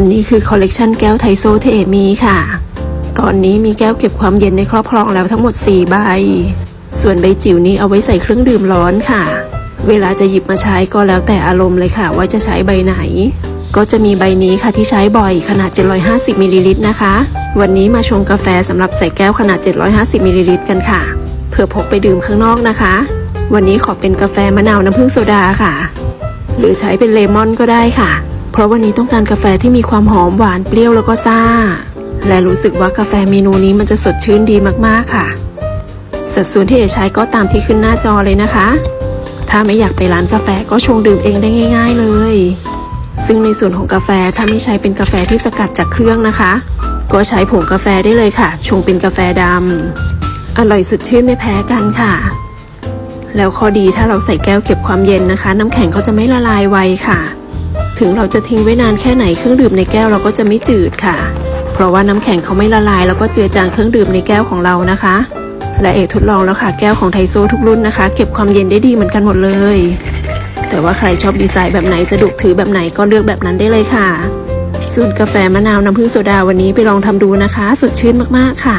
นนี้คือคอลเลกชันแก้วไทโซเทมีค่ะ ตอนนี้มีแก้วเก็บความเย็นในครอบครองแล้วทั้งหมด 4 ใบ ส่วนใบจิ๋วนี้เอาไว้ใส่เครื่องดื่มร้อนค่ะ เวลาจะหยิบมาใช้ก็แล้วแต่อารมณ์เลยค่ะ ว่าจะใช้ใบไหน ก็จะมีใบนี้ค่ะที่ใช้บ่อยขนาด 750มิลลิลิตรนะคะ วันนี้มาชงกาแฟสำหรับใส่แก้วขนาด 750มิลลิลิตรกันค่ะ เพื่อพกไปดื่มข้างนอกนะคะ วันนี้ขอเป็นกาแฟมะนาวน้ำผึ้งโซดาค่ะ หรือใช้เป็นเลมอนก็ได้ค่ะ ราะวันนี้ต้องการกาแฟที่มีความหอมหวานเปรี้ยวแล้วก็ซ่า และรู้สึกว่ากาแฟเมนูนี้มันจะสดชื่นดีมากๆค่ะ สัดส่วนที่จะใช้ก็ตามที่ขึ้นหน้าจอเลยนะคะ ถ้าไม่อยากไปร้านกาแฟก็ชงดื่มเองได้ง่าย ๆเลย ซึ่งในส่วนของกาแฟถ้าไม่ใช้เป็นกาแฟที่สกัดจากเครื่องนะคะ ก็ใช้ผงกาแฟได้เลยค่ะ ชงเป็นกาแฟดำอร่อยสดชื่นไม่แพ้กันค่ะแล้วข้อดีถ้าเราใส่แก้วเก็บความเย็นนะคะ น้ำแข็งก็จะไม่ละลายไวค่ะ ถึงเราจะทิ้งไว้นานแค่ไหนเครื่องดื่มในแก้วเราก็จะไม่จืดค่ะ เพราะว่าน้ำแข็งเขาไม่ละลาย แล้วก็เจือจางเครื่องดื่มในแก้วของเรานะคะ และเอกทดลองแล้วค่ะแก้วของไทโซทุกรุ่นนะคะ เก็บความเย็นได้ดีเหมือนกันหมดเลย แต่ว่าใครชอบดีไซน์แบบไหนสะดวกถือแบบไหนก็เลือกแบบนั้นได้เลยค่ะส่วนกาแฟมะนาวน้ำผึ้งโซดาวันนี้ไปลองทำดูนะคะ สดชื่นมากๆค่ะ